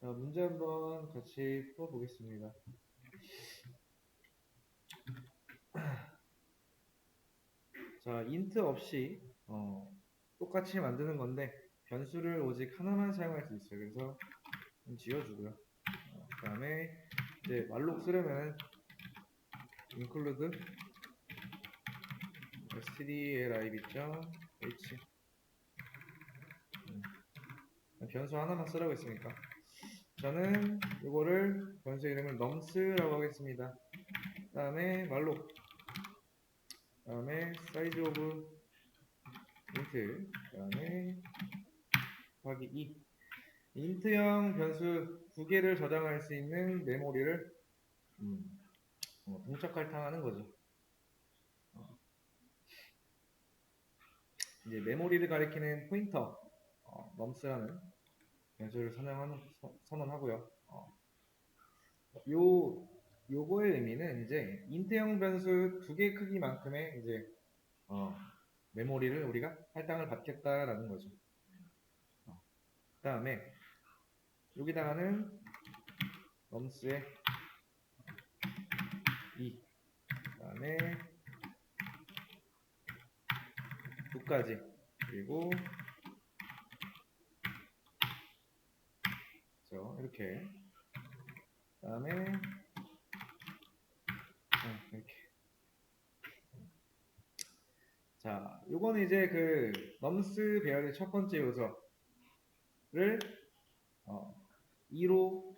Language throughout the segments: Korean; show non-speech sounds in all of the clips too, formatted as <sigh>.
자, 문제 한번 같이 풀어보겠습니다. <clears throat> 자, 인트 없이 어, 똑같이 만드는 건데 변수를 오직 하나만 사용할 수 있어요. 그래서 좀 지워주고요. 어, 그 다음에 이제 말록 쓰려면 include stdlib.h 음, 변수 하나만 쓰라고 했으니까 저는 이거를 변수 이름을 nums라고 하겠습니다. 그 다음에 말록 그 다음에 size of int 그 다음에 곱하기 2 인트형 변수 두 개를 저장할 수 있는 메모리를 음, 어, 동작 할당하는 거죠. 어. 이제 메모리를 가리키는 포인터 어, nums라는 변수를 선언하는, 서- 선언하고요. 어. 요 요거의 의미는 이제 인트형 변수 두 개 크기만큼의 이제 어, 메모리를 우리가 할당을 받겠다라는 거죠. 어. 그 다음에 여기다가는 넘스의 2 그 다음에 9까지 그리고 그렇죠 이렇게 그다음에 어, 이렇게 자 요거는 이제 그 넘스 배열의 첫 번째 요소를 어, 2로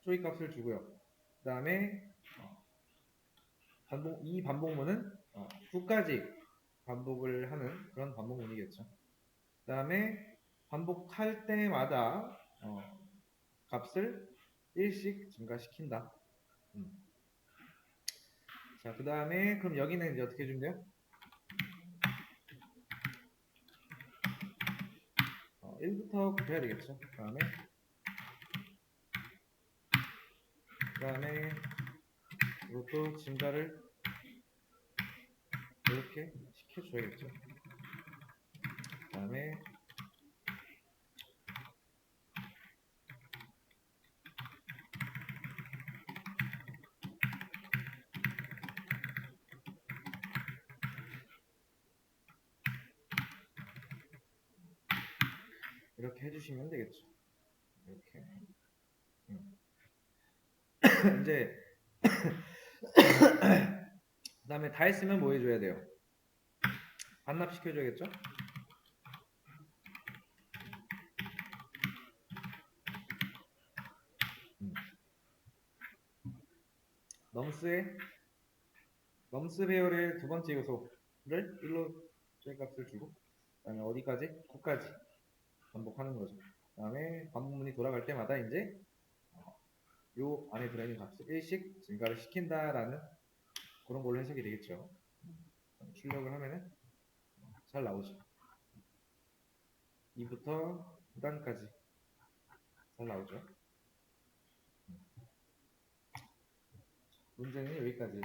초이 값을 주고요. 그 다음에 반복 이 반복문은 어, 9까지 반복을 하는 그런 반복문이겠죠. 그 다음에 반복할 때마다 어, 값을 1씩 증가시킨다. 음. 자, 그 다음에 그럼 여기는 이제 어떻게 해주면 돼요? 어, 1부터 곱해야 되겠죠. 그 다음에 그 다음에 이것도 증가를 이렇게 시켜줘야겠죠. 그 다음에 이렇게 해주시면 되겠죠. 이렇게. 음. <coughs> 이제 <coughs> 그 다음에 다 했으면 뭐 해줘야 돼요? 반납 시켜줘야겠죠? 음. 넘스의 넘스 배열의 두 번째 요소를 1로 값을 주고 그 다음에 어디까지? 9까지 반복하는 거죠. 그 다음에 반복문이 돌아갈 때마다 이제 어, 요 안에 들어있는 값을 1씩 증가를 시킨다라는 그런 걸로 해석이 되겠죠. 출력을 하면은 잘 나오죠. 2부터 9단까지 잘 나오죠. 문제는 여기까지.